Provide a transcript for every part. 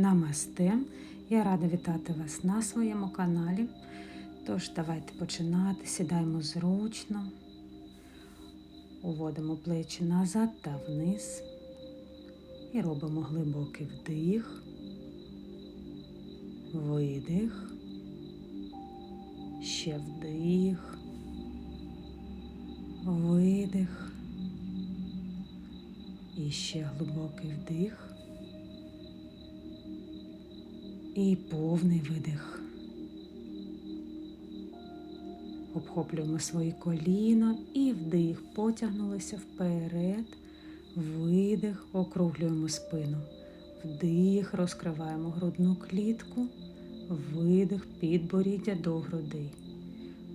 Намасте. Я рада вітати вас на своєму каналі. Тож, давайте починати. Сідаємо зручно, уводимо плечі назад та вниз. І робимо глибокий вдих, видих, ще вдих, видих. І ще глибокий вдих. І повний видих. Обхоплюємо свої коліна і вдих. Потягнулися вперед. Видих, округлюємо спину. Вдих, розкриваємо грудну клітку. Видих, підборіддя до грудей.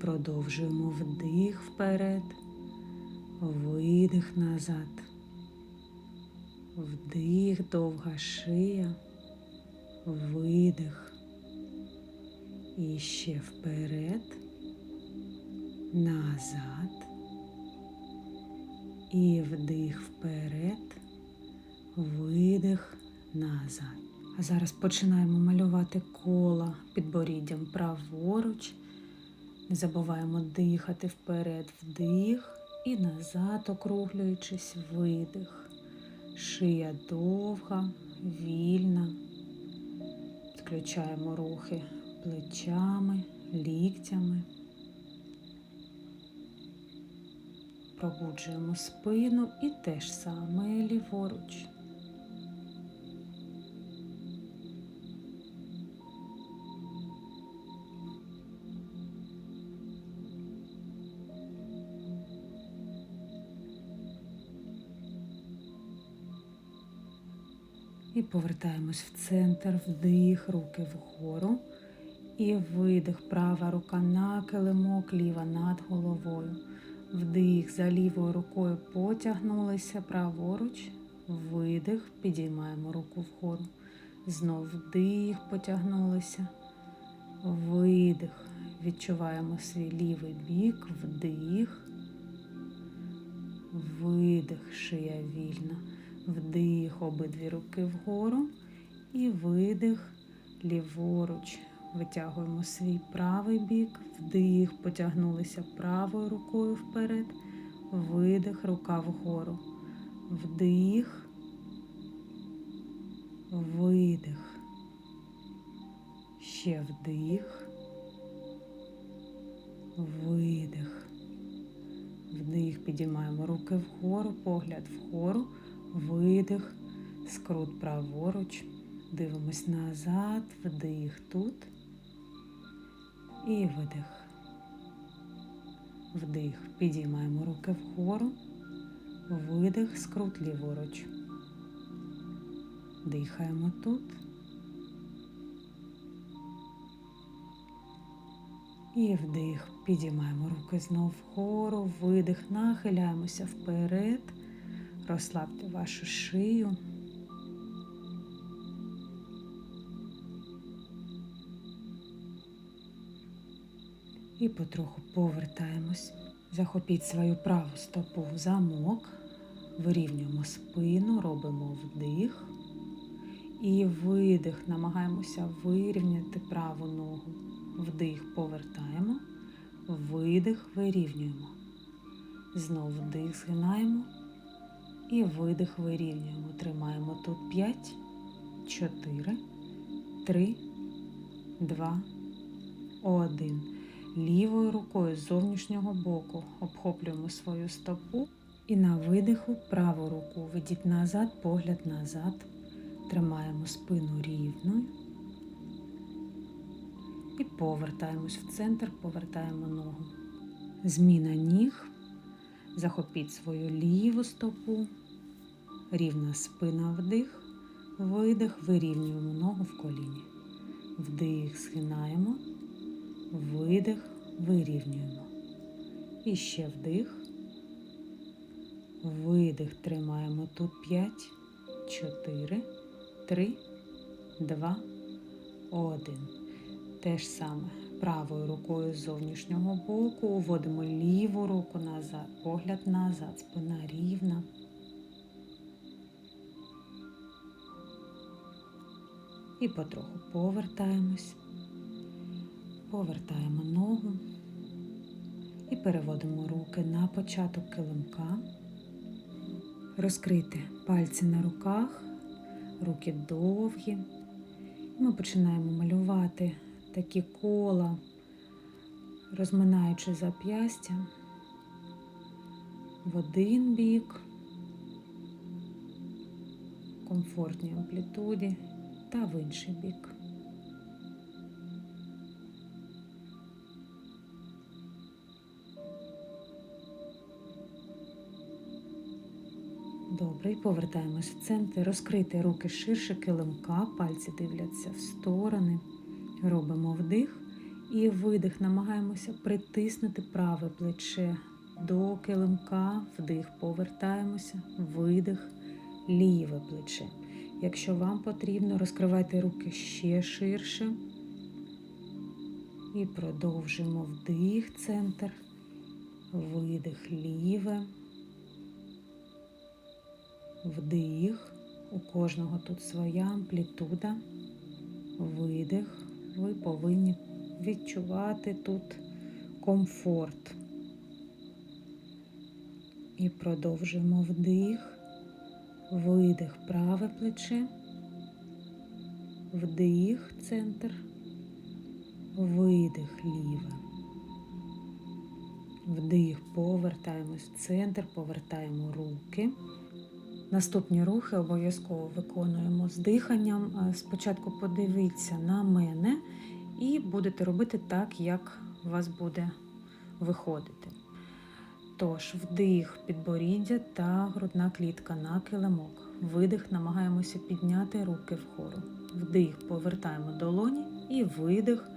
Продовжуємо вдих вперед. Видих назад. Вдих, довга шия видих. І ще вперед, назад. І вдих вперед, видих назад. А зараз починаємо малювати кола підборіддям праворуч. Не забуваємо дихати вперед, вдих і назад, округлюючись, видих. Шия довга, вільна. Включаємо рухи плечами, ліктями. Пробуджуємо спину і теж саме ліворуч. Повертаємось в центр, вдих, руки вгору. І видих, права рука на килимок, ліва над головою. Вдих за лівою рукою потягнулися праворуч. Видих, підіймаємо руку вгору. Знов вдих, потягнулися. Видих. Відчуваємо свій лівий бік, вдих, видих, шия вільна. Вдих, обидві руки вгору і видих ліворуч. Витягуємо свій правий бік, вдих, потягнулися правою рукою вперед, видих, рука вгору. Вдих, видих. Ще вдих, видих. Вдих, підіймаємо руки вгору, погляд вгору видих, скрут праворуч, дивимось назад, вдих тут і видих. Вдих, підіймаємо руки вгору, видих, скрут ліворуч. Дихаємо тут. І вдих, підіймаємо руки знов вгору, видих, нахиляємося вперед. Розслабте вашу шию. І потроху повертаємось. Захопіть свою праву стопу в замок, вирівнюємо спину, робимо вдих і видих. Намагаємося вирівняти праву ногу. Вдих повертаємо, видих, вирівнюємо. Знов вдих, згинаємо. І видих вирівнюємо. Тримаємо тут 5, 4, 3, 2, 1. Лівою рукою з зовнішнього боку обхоплюємо свою стопу і на видиху праву руку ведіть назад, погляд назад. Тримаємо спину рівною. І повертаємось в центр, повертаємо ногу. Зміна ніг. Захопіть свою ліву стопу, рівна спина вдих, видих, вирівнюємо ногу в коліні. Вдих, згинаємо, видих, вирівнюємо. І ще вдих, видих, тримаємо тут 5, 4, 3, 2, 1. Те ж саме правою рукою з зовнішнього боку, уводимо ліву руку назад, погляд назад, спина рівна. І потроху повертаємось, повертаємо ногу і переводимо руки на початок килимка. Розкрити пальці на руках, руки довгі. Ми починаємо малювати такі кола, розминаючи зап'ястя в один бік, комфортній амплітуді та в інший бік. Добре, і повертаємось в центр. Розкрити руки ширше килимка, пальці дивляться в сторони. Робимо вдих і видих. Намагаємося притиснути праве плече до килимка, вдих, повертаємося, видих, ліве плече. Якщо вам потрібно, розкривайте руки ще ширше. І продовжуємо вдих, центр, видих, ліве. Вдих. У кожного тут своя амплітуда. Видих. Ви повинні відчувати тут комфорт. І продовжуємо вдих, видих, праве плече, вдих, центр, видих, ліве. Вдих, повертаємось в центр, повертаємо руки. Наступні рухи обов'язково виконуємо з диханням. Спочатку подивіться на мене і будете робити так, як у вас буде виходити. Тож, вдих, підборіддя та грудна клітка на килимок. Видих, намагаємося підняти руки вгору. Вдих, повертаємо долоні і видих,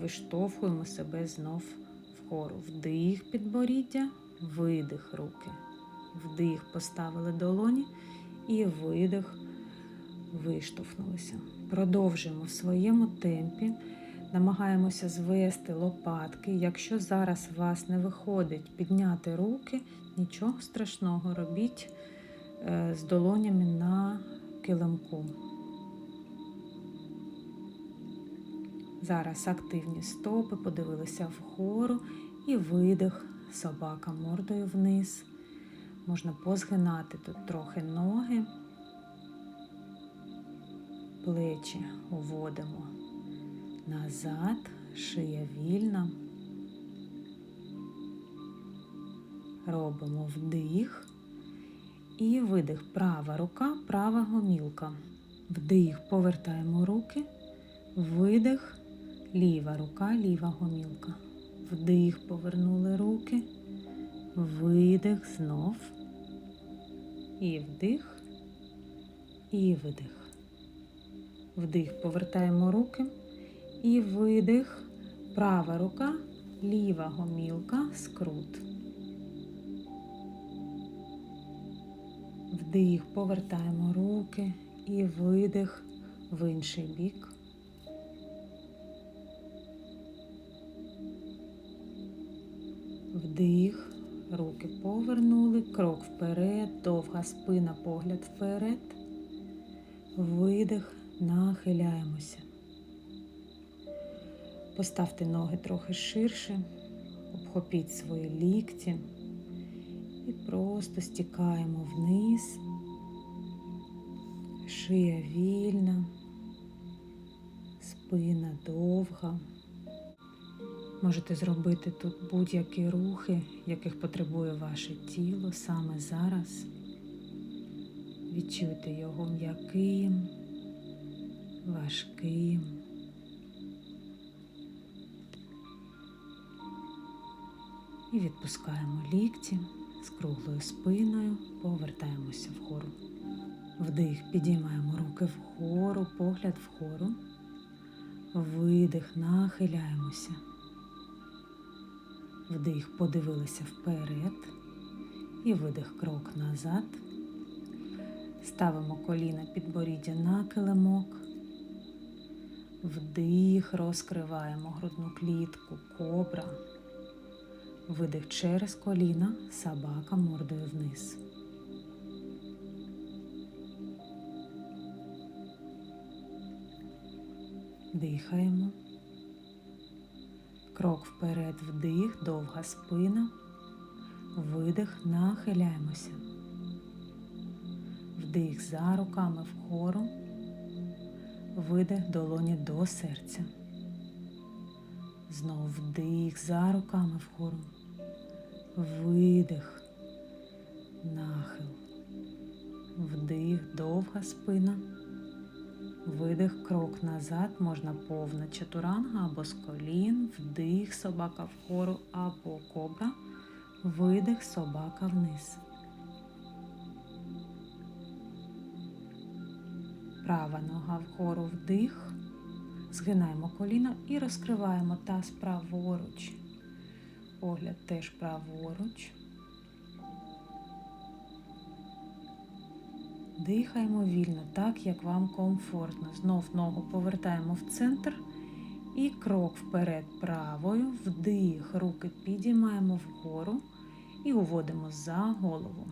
виштовхуємо себе знов вгору. Вдих, підборіддя, видих руки. Вдих, поставили долоні і видих, виштовхнулися. Продовжуємо в своєму темпі. Намагаємося звести лопатки. Якщо зараз у вас не виходить підняти руки, нічого страшного робіть з долонями на килимку. Зараз активні стопи, подивилися вгору і видих, собака мордою вниз. Можна позгинати тут трохи ноги, плечі уводимо назад, шия вільна. Робимо вдих і видих. Права рука, права гомілка. Вдих, повертаємо руки, видих, ліва рука, ліва гомілка. Вдих, повернули руки, видих знов. І вдих, і видих. Вдих, повертаємо руки. І видих, права рука, ліва гомілка, скрут. Вдих, повертаємо руки і видих в інший бік. Вдих, руки повернули, крок вперед, довга спина, погляд вперед. Видих, нахиляємося. Поставте ноги трохи ширше, обхопіть свої лікті і просто стікаємо вниз, шия вільна, спина довга. Можете зробити тут будь-які рухи, яких потребує ваше тіло саме зараз. Відчуйте його м'яким, важким. І відпускаємо лікті з круглою спиною, повертаємося вгору. Вдих, підіймаємо руки вгору, погляд вгору. Видих, нахиляємося. Вдих, подивилися вперед. І видих крок назад. Ставимо коліна підборіддя на килимок. Вдих, розкриваємо грудну клітку, кобра. Видих через коліна, собака мордою вниз. Дихаємо. Крок вперед, вдих, довга спина. Видих, нахиляємося. Вдих за руками вгору. Видих долоні до серця. Знов вдих за руками вгору. Видих. Нахил. Вдих, довга спина. Видих, крок назад, можна повна чатуранга або з колін, вдих, собака вгору або кобра, видих, собака вниз. Права нога вгору вдих, згинаємо коліно і розкриваємо таз праворуч. Погляд теж праворуч. Дихаємо вільно, так як вам комфортно. Знов ногу повертаємо в центр і крок вперед правою, вдих, руки підіймаємо вгору і уводимо за голову.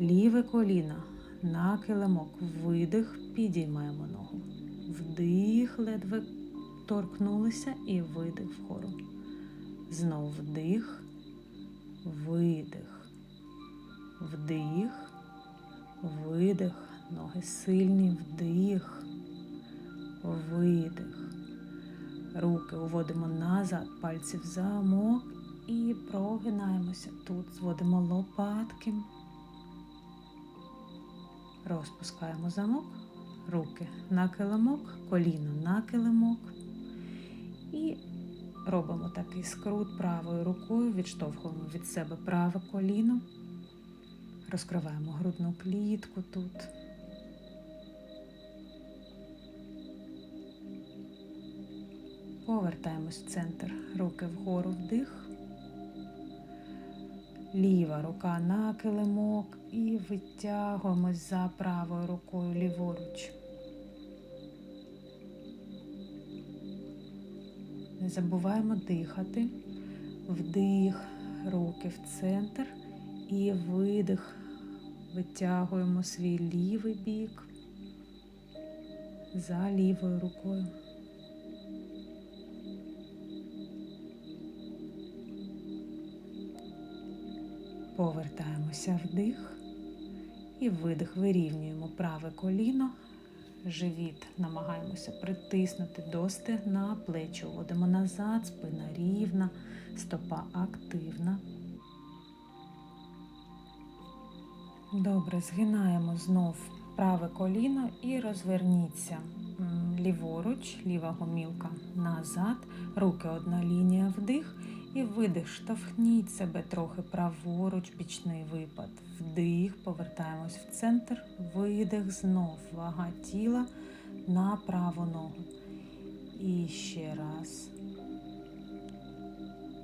Ліве коліно на килимок, видих, підіймаємо ногу. Вдих, ледве торкнулися і видих вгору. Знов вдих, видих, вдих. Видих, ноги сильні, вдих, видих. Руки уводимо назад, пальці в замок і прогинаємося. Тут зводимо лопатки. Розпускаємо замок, руки на килимок, коліно на килимок. І робимо такий скрут правою рукою, відштовхуємо від себе праве коліно. Розкриваємо грудну клітку тут. Повертаємось в центр. Руки вгору вдих. Ліва рука на килимок і витягуємось за правою рукою ліворуч. Не забуваємо дихати. Вдих, руки в центр і видих. Витягуємо свій лівий бік за лівою рукою. Повертаємося вдих і видих. Вирівнюємо праве коліно, живіт. Намагаємося притиснути до стегна, плечі. Вводимо назад, спина рівна, стопа активна. Добре, згинаємо знов праве коліно і розверніться. Ліворуч, ліва гомілка назад, руки одна лінія вдих і видих. Штовхніть себе трохи праворуч, бічний випад. Вдих, повертаємось в центр, видих, знов вага тіла на праву ногу. І ще раз.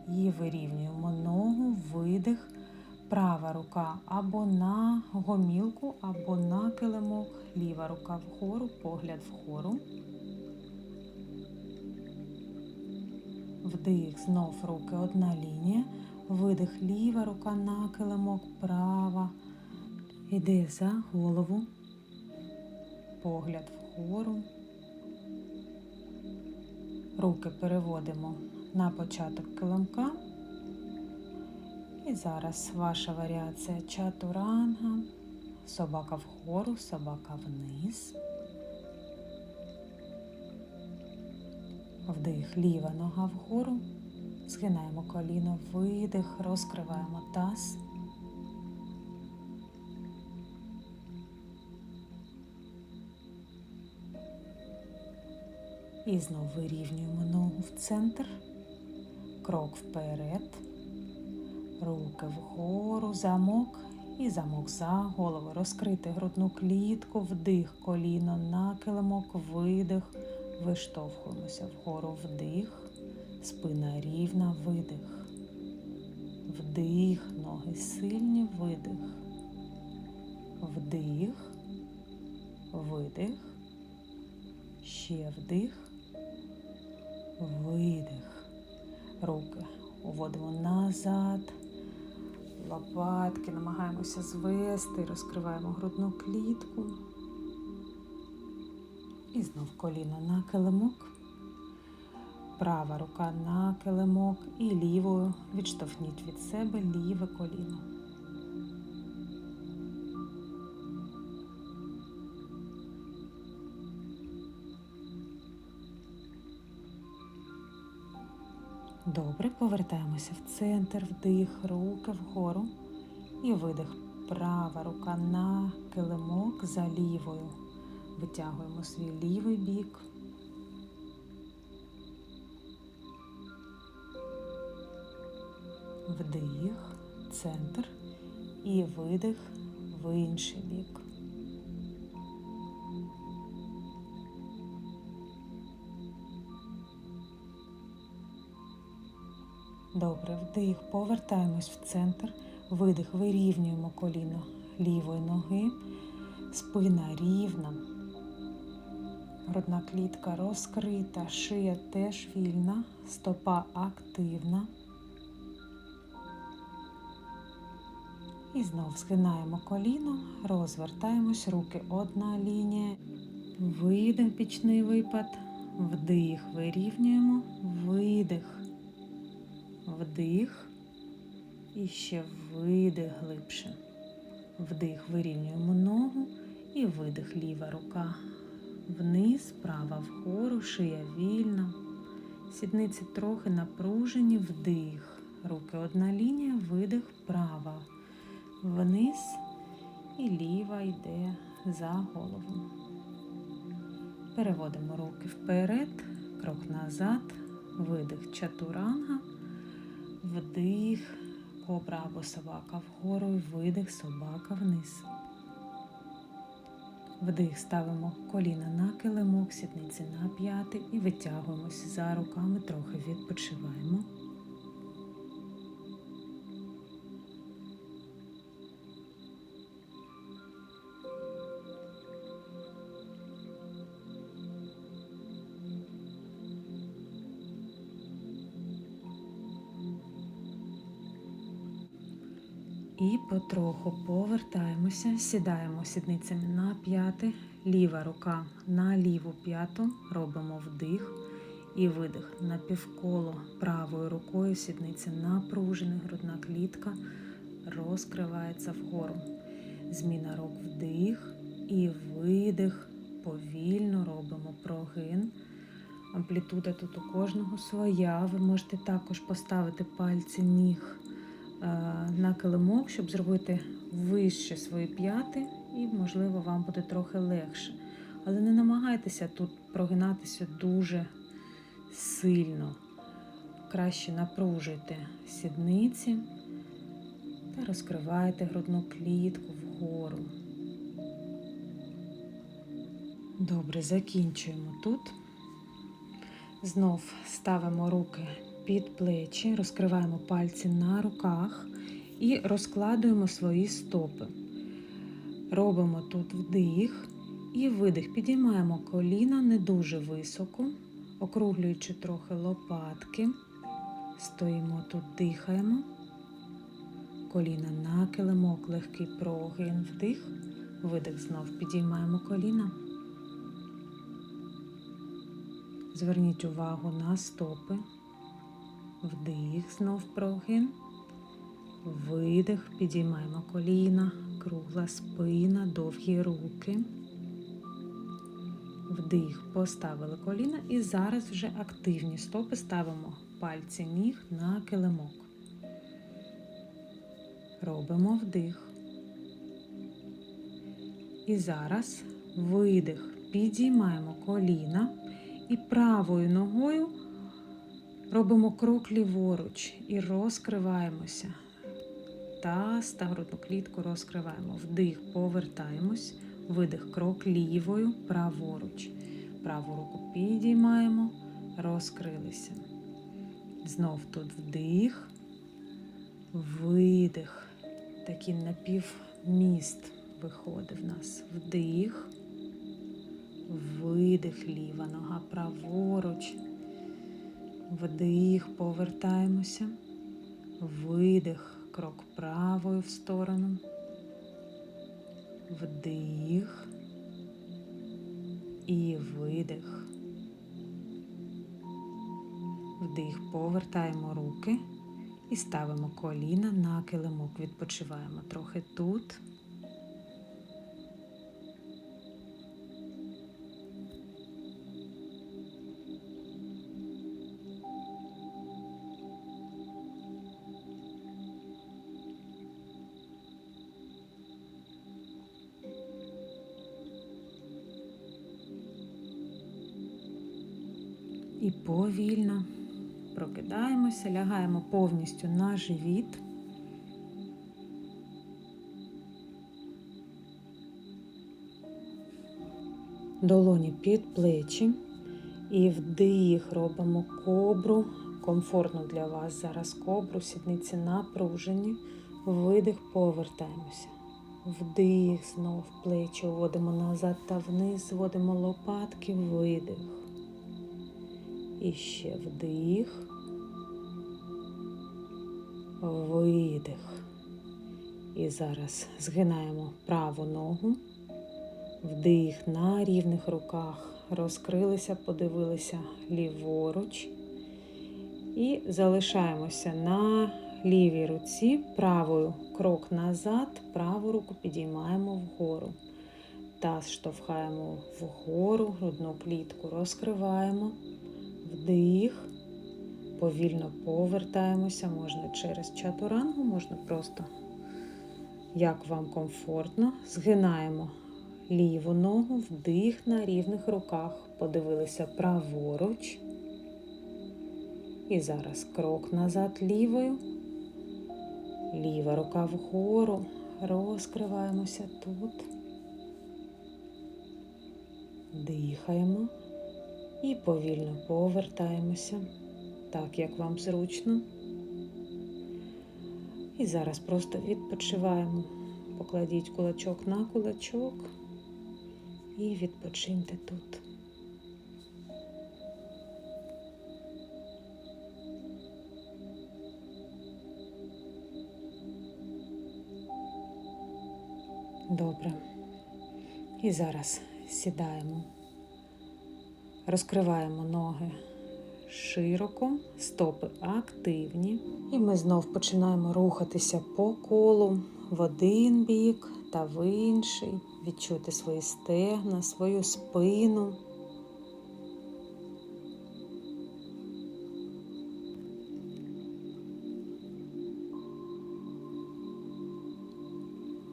І вирівнюємо ногу, видих. Права рука або на гомілку, або на килимок, ліва рука вгору, погляд вгору. Вдих, знов руки одна лінія. Видих, ліва рука на килимок, права. Іди за голову, погляд вгору. Руки переводимо на початок килимка. І зараз ваша варіація чатуранга, собака вгору, собака вниз. Вдих, ліва нога вгору, згинаємо коліно, видих, розкриваємо таз. І знову вирівнюємо ногу в центр, крок вперед. Руки вгору, замок і замок за голову. Розкрити грудну клітку, вдих, коліно на килимок, видих, виштовхуємося вгору, вдих, спина рівна, видих. Вдих, ноги сильні, видих. Вдих, видих. Ще вдих, видих. Руки уводимо назад лопатки, намагаємося звести, розкриваємо грудну клітку. І знов коліно на килимок. Права рука на килимок і лівою відштовхніть від себе ліве коліно. Добре, повертаємося в центр, вдих, руки вгору і видих. Права рука на килимок за лівою. Витягуємо свій лівий бік. Вдих, центр і видих в інший бік. Добре, вдих, повертаємось в центр, видих, вирівнюємо коліно лівої ноги, спина рівна, грудна клітка розкрита, шия теж вільна, стопа активна. І знов згинаємо коліно, розвертаємось, руки одна лінія, видих, пічний випад, вдих, вирівнюємо, видих, вдих. І ще видих глибше. Вдих, вирівнюємо ногу. І видих, ліва рука вниз, права вгору, шия вільна, сідниці трохи напружені, вдих, руки одна лінія, видих, права вниз і ліва йде за голову. Переводимо руки вперед, крок назад, видих чатуранга, вдих, кобра або собака вгору, видих, собака вниз. Вдих ставимо коліна на килимок, сідниці на п'яти і витягуємося за руками, трохи відпочиваємо. І потроху повертаємося, сідаємо сідницями на п'яти, ліва рука на ліву п'яту, робимо вдих і видих на півколо правою рукою, сідниці напружені, грудна клітка розкривається вгору. Зміна рук вдих і видих. Повільно робимо прогин. Амплітуда тут у кожного своя. Ви можете також поставити пальці ніг на килимок, щоб зробити вище свої п'яти, і, можливо, вам буде трохи легше. Але не намагайтеся тут прогинатися дуже сильно. Краще напружуйте сідниці та розкривайте грудну клітку вгору. Добре, закінчуємо тут. Знов ставимо руки під плечі, розкриваємо пальці на руках і розкладуємо свої стопи. Робимо тут вдих і видих. Підіймаємо коліна не дуже високо, округлюючи трохи лопатки. Стоїмо тут, дихаємо. Коліна на килимок, легкий прогин, вдих, видих, знов підіймаємо коліна. Зверніть увагу на стопи. Вдих, знов прогин. Видих, підіймаємо коліна, кругла спина, довгі руки. Вдих, поставили коліна і зараз вже активні стопи ставимо пальці ніг на килимок. Робимо вдих. І зараз видих, підіймаємо коліна і правою ногою робимо крок ліворуч і розкриваємося. Таз та грудну клітку розкриваємо. Вдих, повертаємось, видих, крок лівою, праворуч. Праву руку підіймаємо, розкрилися. Знов тут вдих, видих. Такий напівміст виходить в нас. Вдих, видих, ліва нога праворуч. Вдих, повертаємося, видих, крок правою в сторону, вдих, І видих. Вдих, повертаємо руки і ставимо коліна на килимок. Відпочиваємо трохи тут. І повільно прокидаємося, лягаємо повністю на живіт. Долоні під плечі. І вдих робимо кобру. Комфортно для вас зараз кобру, сідниці напружені. Видих, повертаємося. Вдих, знов плечі вводимо назад та вниз, зводимо лопатки, видих. І ще вдих, видих. І зараз згинаємо праву ногу, вдих на рівних руках, розкрилися, подивилися ліворуч. І залишаємося на лівій руці, правою крок назад, праву руку підіймаємо вгору. Таз штовхаємо вгору, грудну клітку розкриваємо. Вдих, повільно повертаємося, можна через чатурангу, можна просто, як вам комфортно. Згинаємо ліву ногу, вдих на рівних руках. Подивилися праворуч. І зараз крок назад лівою. Ліва рука вгору. Розкриваємося тут. Дихаємо. І повільно повертаємося, так як вам зручно. І зараз просто відпочиваємо. Покладіть кулачок на кулачок і відпочиньте тут. Добре. І зараз сідаємо. Розкриваємо ноги широко, стопи активні. І ми знов починаємо рухатися по колу в один бік та в інший. Відчути свої стегна, свою спину.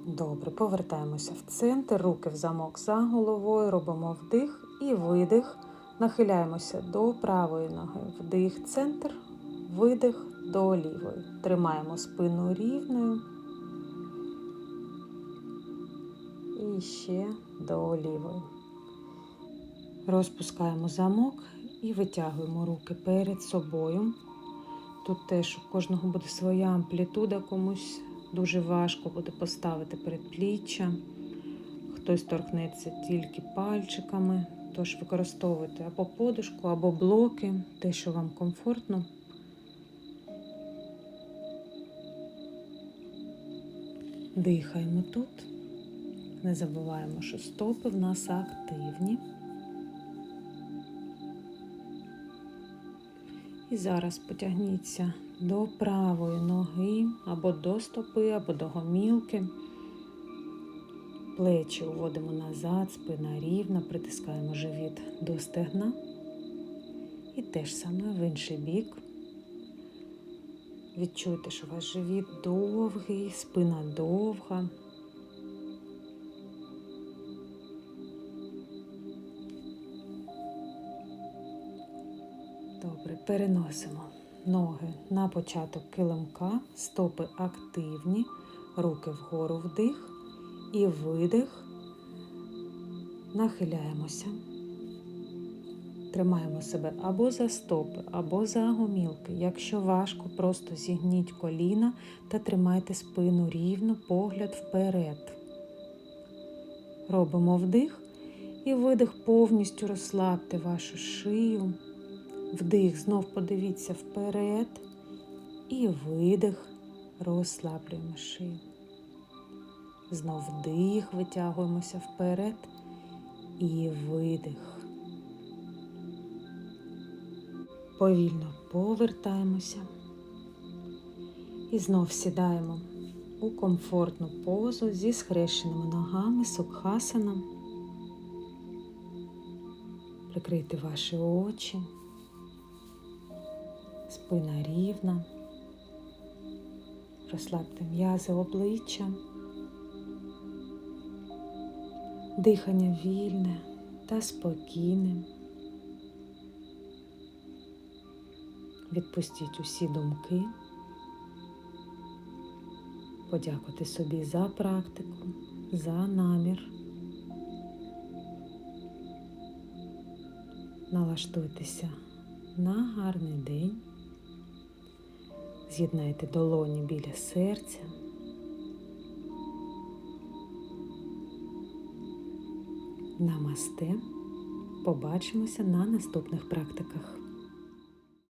Добре, повертаємося в центр, руки в замок за головою, робимо вдих і видих. Нахиляємося до правої ноги. Вдих, центр, видих до лівої. Тримаємо спину рівною. І ще до лівої. Розпускаємо замок і витягуємо руки перед собою. Тут теж у кожного буде своя амплітуда, комусь дуже важко буде поставити передпліччя. Хтось торкнеться тільки пальчиками. Тож використовуйте або подушку, або блоки, те, що вам комфортно. Дихаємо тут. Не забуваємо, що стопи в нас активні. І зараз потягніться до правої ноги, або до стопи, або до гомілки. Плечі уводимо назад, спина рівна, притискаємо живіт до стегна. І теж саме в інший бік. Відчуйте, що ваш живіт довгий, спина довга. Добре, переносимо ноги на початок килимка, стопи активні, руки вгору вдих і видих. Нахиляємося. Тримаємо себе або за стопи, або за гомілки. Якщо важко, просто зігніть коліна та тримайте спину рівно, погляд вперед. Робимо вдих і видих повністю розслабте вашу шию. Вдих, знов подивіться вперед. І видих, розслаблюємо шию. Знов вдих, витягуємося вперед. і видих. Повільно повертаємося і знов сідаємо у комфортну позу зі схрещеними ногами, сукхасаном. Прикрийте ваші очі, спина рівна, розслабте м'язи обличчя, дихання вільне та спокійне. Відпустіть усі думки, подякуйте собі за практику, за намір. Налаштуйтеся на гарний день. З'єднайте долоні біля серця. Намасте. Побачимося на наступних практиках.